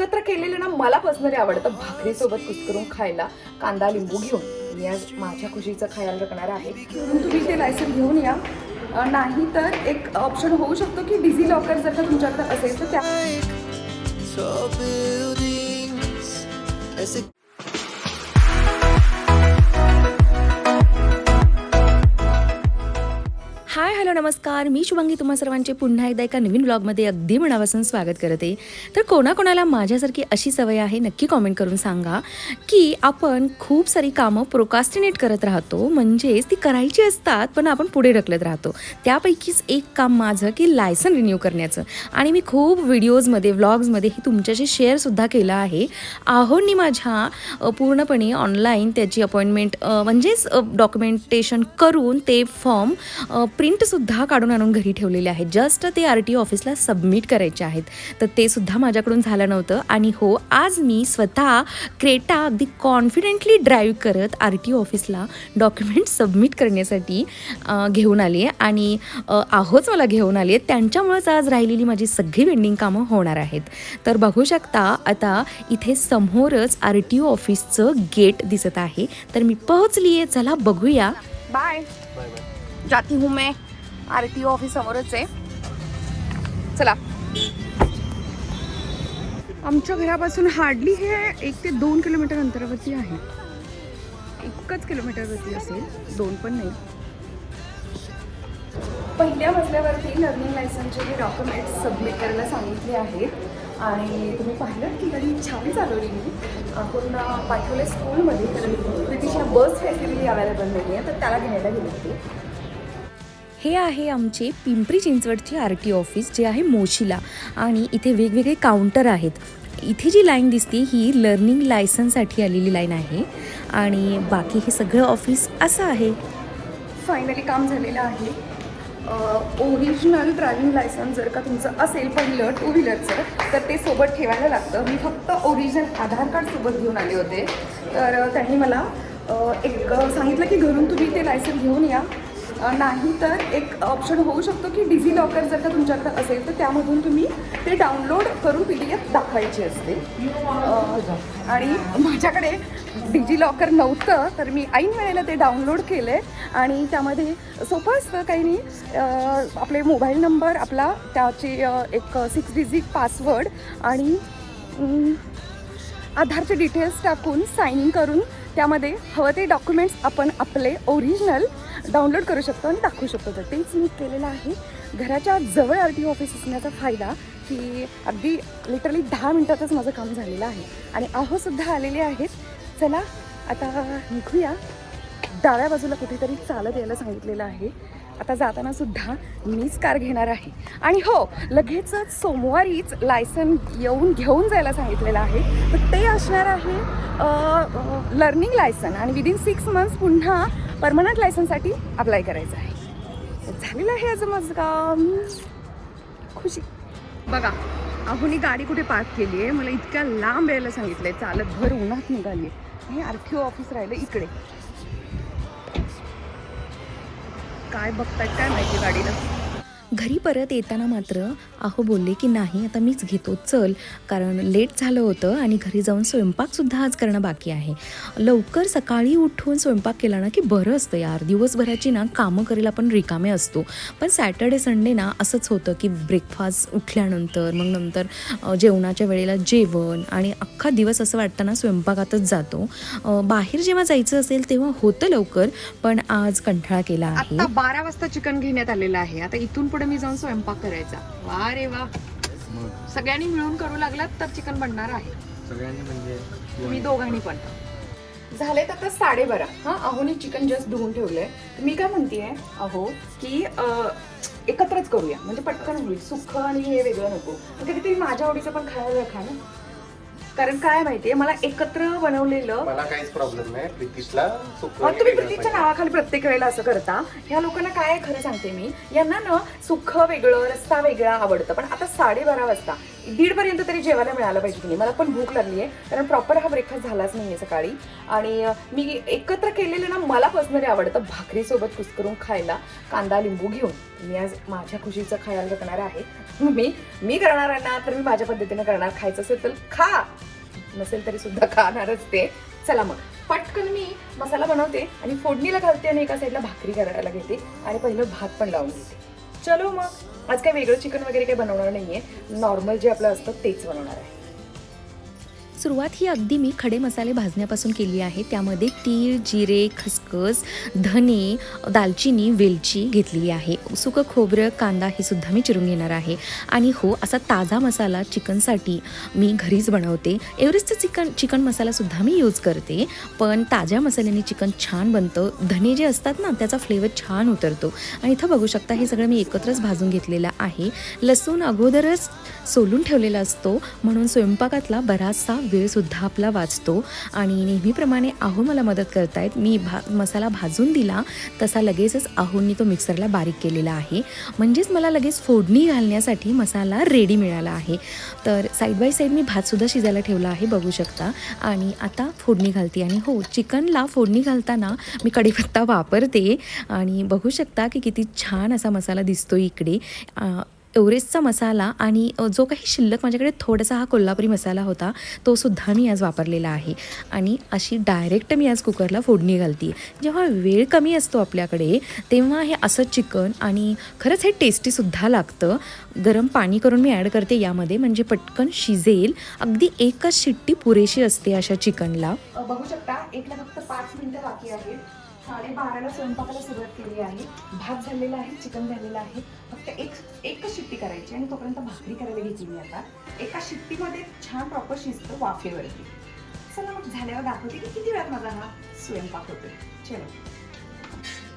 एकत्र केलेलं ना मला पर्सनली आवडतं भाकरीसोबत कुस्करून खायला कांदा लिंबू घेऊन. मी आज माझ्या खुशीचं ख्याल रखणार आहे. तुम्ही ते लायसन घेऊन या. नाही तर एक ऑप्शन होऊ शकतो की डिझी लॉकर जर का तुमच्याकडे असेल तर त्या हाय हॅलो नमस्कार. मी शुभांगी तुम्हा सर्वांचे पुन्हा एकदा एका नवीन ब्लॉगमध्ये अगदी मनापासून स्वागत करते. तर कोणाकोणाला माझ्यासारखी अशी सवय आहे नक्की कॉमेंट करून सांगा की आपण खूप सारी कामं प्रोकास्टिनेट करत राहतो. म्हणजेच ती करायची असतात पण आपण पुढे ढकलत राहतो. त्यापैकीच एक काम माझं की लायसन रिन्यू करण्याचं. आणि मी खूप व्हिडिओजमध्ये व्लॉग्समध्ये हे तुमच्याशी शेअरसुद्धा केलं आहे. आहोंनी माझ्या पूर्णपणे ऑनलाईन त्याची अपॉइंटमेंट म्हणजेच डॉक्युमेंटेशन करून ते फॉर्म प्रिंटसुद्धा काढून आणून घरी ठेवलेले आहेत. जस्ट ते आर टी ऑफिसला सबमिट करायचे आहेत. तर ते सुद्धा माझ्याकडून झालं नव्हतं. आणि हो आज मी स्वतः क्रेटा अगदी कॉन्फिडेंटली ड्राईव्ह करत आर टी ऑफिसला डॉक्युमेंट सबमिट करण्यासाठी घेऊन आली आहे आणि आहोच मला घेऊन आले त्यांच्यामुळेच आज राहिलेली माझी सगळी वेंडिंग कामं होणार आहेत. तर बघू शकता आता इथे समोरच आर टी ओ ऑफिसचं गेट दिसत आहे. तर मी पोहोचली आहे चला बघूया. बाय. जाती हूँ मैं. आर टी ओ ऑफिस समोरच आहे. चला. आमच्या घरापासून हार्डली हे एक ते दोन किलोमीटर अंतरावरती आहे. एकच किलोमीटरवरती असेल. दोन पण नाही. पहिल्या मजल्यावरती लर्निंग लायसनचे हे डॉक्युमेंट्स सबमिट करायला सांगितले आहेत. आणि तुम्ही पाहिलं की कधी छान चालवली मी पूर्ण पाठवले स्कूलमध्ये तर ब्रिटिशला बस फॅसिलिटी अवेलेबल नाही आहे तर त्याला घ्यायला गेले होते. हे आहे आमचे पिंपरी चिंचवडचे आर टी ऑफिस जे आहे मोशीला. आणि इथे वेगवेगळे काउंटर आहेत. इथे जी लाईन दिसते ही लर्निंग लायसनसाठी आलेली लाईन आहे. आणि बाकी हे सगळं ऑफिस असं आहे. फायनली काम झालेलं आहे. ओरिजिनल ड्रायव्हिंग लायसन्स जर का तुमचं असेल पहिलं टू व्हीलरचं तर ते सोबत ठेवायला लागतं. मी फक्त ओरिजिनल आधार कार्ड सोबत घेऊन आले होते. तर त्यांनी मला एक सांगितलं की घरून तुम्ही ते लायसन घेऊन या. नाही तर एक ऑप्शन होऊ शकतो की डिझी लॉकर जर का तुमच्याकडे असेल तर त्यामधून तुम्ही ते डाउनलोड करून पी डी एफ दाखवायची असते. आणि माझ्याकडे डिजी लॉकर नव्हतं तर मी ऐन वेळेला ते डाउनलोड केलं आहे आणि त्यामध्ये सोपं असतं काही नाही. आपले मोबाईल नंबर आपला त्याची एक सिक्स डिजिट पासवर्ड आणि आधारचे डिटेल्स टाकून साईन इन करून त्यामध्ये हवं ते डॉक्युमेंट्स आपण आपले ओरिजिनल डाउनलोड करू शकतो आणि दाखवू शकतो. तर तेच मी केलेलं आहे. घराच्या जवळ आर टी ऑफिस असण्याचा फायदा की अगदी लिटरली दहा मिनटातच माझं काम झालेलं आहे. आणि आहोसुद्धा आलेले आहेत. चला आता निघूया. डाव्या बाजूला कुठेतरी चालत यायला सांगितलेलं आहे. आता जाताना सुद्धा मीच कार घेणार आहे. आणि हो लगेचच सोमवारीच लायसन येऊन घेऊन जायला सांगितलेलं आहे. तर ते असणार आहे लर्निंग लायसन आणि विदिन सिक्स मंथ्स पुन्हा परमनंट लायसनसाठी अप्लाय करायचं आहे. झालेलं आहे आज माझं काम खुशी. बघा अहोनी गाडी कुठे पार्क केली आहे? मला इतक्या लांब यायला सांगितलं आहे चालत भर उन्हात निघाली आहे. हे आर टी ओ ऑफिस राहिलं इकडे. काय बघतात काय माहिती गाडीला? घरी परत येताना मात्र आहो बोलले की नाही आता मीच घेतो. चल. कारण लेट झालं होतं आणि घरी जाऊन स्वयंपाकसुद्धा आज करणं बाकी आहे. लवकर सकाळी उठून स्वयंपाक केला ना की बरं असतं यार. दिवसभराची ना कामं करायला आपण रिकामे असतो. पण सॅटर्डे संडे ना असंच होतं की ब्रेकफास्ट उठल्यानंतर मग नंतर जेवणाच्या वेळेला जेवण आणि अख्खा दिवस असं वाटतं ना स्वयंपाकातच जातो. बाहेर जेव्हा जायचं असेल तेव्हा होतं लवकर पण आज कंटाळा केला आहे. आता बारा वाजता चिकन घेण्यात आलेलं आहे. आता इथून पुढे मी जाऊन स्वयंपाक करायचा. वा रे वा. सगळ्यांनी मिळून करू लागलात तर चिकन बनणार आहे. सगळ्यांनी म्हणजे मी दोघांनी पण. झाले तर आता साडेबारा हा अहोनी चिकन जस्ट धुवून ठेवलंय. तर मी काय म्हणतेय अहो की अं, एकत्रच करूया. म्हणजे पटकन होईल. सुख आणि हे वेगळं नको. कधीतरी माझ्या आवडीचं पण खायला खा ना कारण काय माहितीये मला एकत्र बनवलेलं मला काहीच प्रॉब्लेम नाही. प्रीतीशला अहो, तुम्ही प्रीतीच्या नावाखाली प्रत्येक वेळेला असं करता. ह्या लोकांना काय आहे खरं सांगते मी? यांना ना सुख वेगळं रस्ता वेगळा आवडतं. पण आता साडेबारा वाजता. दीडपर्यंत तरी जेवायला मिळालं पाहिजे की नाही मला पण भूक लागली आहे कारण प्रॉपर हा ब्रेकफास्ट झालाच नाही आहे सकाळी. आणि मी एकत्र केलेलं ना मला पर्सनली आवडतं भाकरीसोबत कुस्करून खायला कांदा लिंबू घेऊन. मी आज माझ्या खुशीचं खायला जगणार आहे. मी मी करणार ना तर मी माझ्या पद्धतीने करणार. खायचं असेल तर खा. नसेल तरी सुद्धा खाणारच ते. चला मग. पटकन मी मसाला बनवते आणि फोडणीला घालते आणि एका साईडला भाकरी करायला घेते. आणि पहिलं भात पण लावून घेते. चलो मग. आज काय वेगळं चिकन वगैरे काही बनवणार नाहीये. नॉर्मल जे आपलं असतं तेच बनवणार आहे. सुरुवात ही अगदी मी खडे मसाले भाजण्यापासून केली आहे. त्यामध्ये तीळ जिरे खसखस धने दालचिनी वेलची घेतलेली आहे. सुकं खोबरं कांदा हे सुद्धा मी चिरून घेणार आहे. आणि हो असा ताजा मसाला चिकनसाठी मी घरीच बनवते. एव्हरेस्टचं चिकन चिकन मसालासुद्धा मी यूज करते. पण ताज्या मसाल्याने चिकन छान बनतं. धने जे असतात ना त्याचा फ्लेवर छान उतरतो. आणि इथं बघू शकता हे सगळं मी एकत्रच भाजून घेतलेलं आहे. लसूण अगोदरच सोलून ठेवलेला असतो. म्हणून स्वयंपाकातला बराचसा वेळसुद्धा आपला वाचतो आणि नेहमीप्रमाणे आहो मला मदत करतायत. मी भा मसाला भाजून दिला तसा लगेचच आहोंनी तो मिक्सरला बारीक केलेला आहे. म्हणजेच मला लगेच फोडणी घालण्यासाठी मसाला रेडी मिळाला आहे. तर साईड बाय साईड मी भातसुद्धा शिजायला ठेवला आहे बघू शकता. आणि आता फोडणी घालते आणि हो चिकनला फोडणी घालताना मी कढीपत्ता वापरते. आणि बघू शकता की किती छान असा मसाला दिसतो इकडे. एवरेस्टचा मसाला आणि जो काही शिल्लक माझ्याकडे थोडासा हा कोल्हापुरी मसाला होता तो सुद्धा मी आज वापरलेला आहे. आणि अशी डायरेक्ट मी आज कुकरला फोडणी घालते जेव्हा वेळ कमी असतो आपल्याकडे तेव्हा हे असं चिकन आणि खरंच हे टेस्टीसुद्धा लागतं. गरम पाणी करून मी ॲड करते यामध्ये म्हणजे पटकन शिजेल. अगदी एकच शिट्टी पुरेशी असते अशा चिकनला. बघू शकता एकला फक्त पाच मिनटं बाकी आहेत. साडेबाराला स्वयंपाकाला सुरुवात केली आहे. भात झालेला आहे चिकन झालेलं आहे. फक्त एक एकच शिट्टी करायची आणि तोपर्यंत भाकरी करायला घेतली मी आता. एका शिट्टीमध्ये छान प्रॉपर शिजतं वाफेवरती. चला मग झाल्यावर दाखवते की किती वेळात माझा हा स्वयंपाक होतोय. चलो.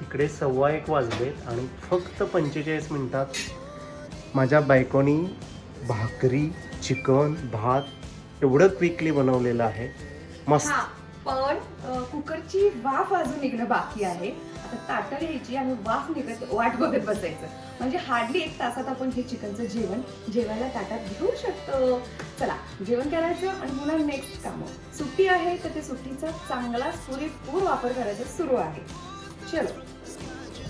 इकडे सव्वा एक वाजलेत आणि फक्त पंचेचाळीस मिनिटात माझ्या बायकोनी भाकरी चिकन भात एवढं क्विकली बनवलेलं आहे. मस्त. कुकरची वाफ अजून निघणं बाकी आहे. आता ताटं घ्यायची आणि वाफ निघत वाट बघत बसायचं. म्हणजे हार्डली एक तासात आपण हे चिकनचं जेवण जेवायला ताटात घेऊ शकतो. चला जेवण करायचं आणि पुन्हा नेक्स्ट कामं. सुट्टी आहे तर ते सुट्टीचा चांगला पुरेपूर वापर करायचा सुरू आहे. चलो.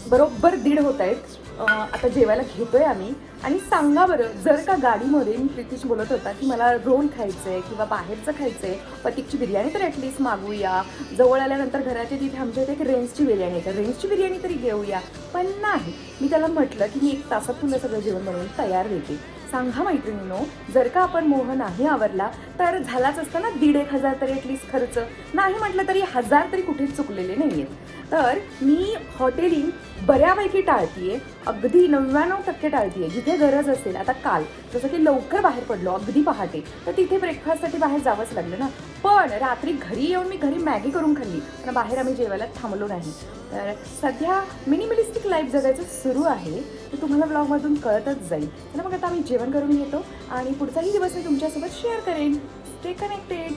बरोबर दीड होत आहेत. आता जेवायला घेतोय आम्ही. आणि सांगा बरं जर का गाडीमध्ये मी प्रितीश बोलत होता की मला रोल खायचं आहे किंवा बाहेरचं खायचं आहे पतिकची बिर्याणी तर ॲटलिस्ट मागूया. जवळ आल्यानंतर घराच्या तिथे आमच्या इथे एक रेंजची बिर्याणी आहे. तर रेंजची बिर्याणी तरी घेऊया. पण नाही. मी त्याला म्हटलं की मी एक तासात तुला सगळं जेवण बनवून तयार देते. सांगा मैत्रिणीनो जर का आपण मोह नाही आवरला तर झालाच असताना दीड एक हजार तरी ॲटलिस्ट खर्च. नाही म्हटलं तरी हजार तरी कुठेच चुकलेले नाही आहेत तर मी हॉटेलिंग बऱ्यापैकी टाळतीये. अगदी नव्याण्णव टक्के टाळतीये जिथे गरज असेल आता काल जसं की लवकर बाहेर पडलो अगदी पहाटे तर तिथे ब्रेकफास्टसाठी बाहेर जावंच लागलं ना. पण रात्री घरी येऊन मी घरी मॅगी करून खाल्ली पण बाहेर आम्ही जेवायला थांबलो नाही. तर सध्या मिनिमलिस्टिक लाईफ जगायचं सुरू आहे ते तुम्हाला ब्लॉगमधून कळतच जाईल. तर मग आता आम्ही जेवण करून घेतो आणि पुढचाही दिवस मी तुमच्यासोबत शेअर करेन. स्टे कनेक्टेड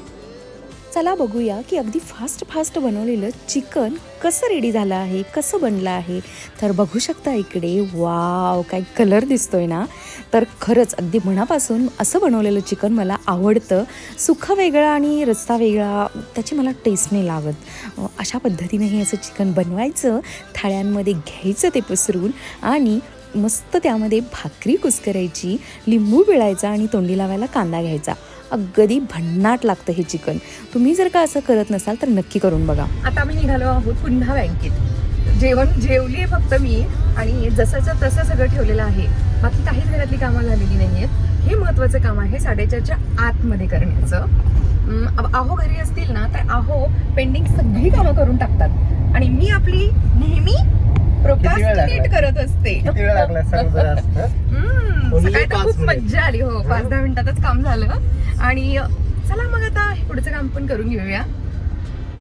चला बघूया की अगदी फास्ट फास्ट बनवलेलं चिकन कसं रेडी झालं आहे कसं बनलं आहे. तर बघू शकता इकडे वाव काय कलर दिसतोय ना. तर खरंच अगदी मनापासून असं बनवलेलं चिकन मला आवडतं. सुखं वेगळा आणि रस्ता वेगळा त्याची मला टेस्ट नाही लागत. अशा पद्धतीने हे असं चिकन बनवायचं थाळ्यांमध्ये घ्यायचं ते पसरून आणि मस्त त्यामध्ये भाकरी कुस्करायची लिंबू पिळायचा आणि तोंडी लावायला कांदा घ्यायचा. अगदी भन्नाट लागतं हे चिकन. तुम्ही जर का असं करत नसाल तर नक्की करून बघा. आता आम्ही निघालो आहोत पुन्हा बँकेत. जेवण जेवली आहे फक्त मी आणि जसंच्या तसं सगळं ठेवलेलं आहे. बाकी काहीच घरातली कामं झालेली नाही आहेत हे महत्त्वाचं काम आहे साडेचारच्या आतमध्ये करण्याचं. आहो घरी असतील ना तर आहो पेंडिंग सगळी कामं करून टाकतात. आणि मी आपली नेहमी प्रोकास्टिनेट करत असते. किती वेळ लागला सांग जरा असं? हम्म, Only सकाळी तर पाच खूप. मज्जा आली हो पाच दहा मिनिटातच काम झालं. आणि चला मग आता हे पुढचं काम पण करून घेऊया.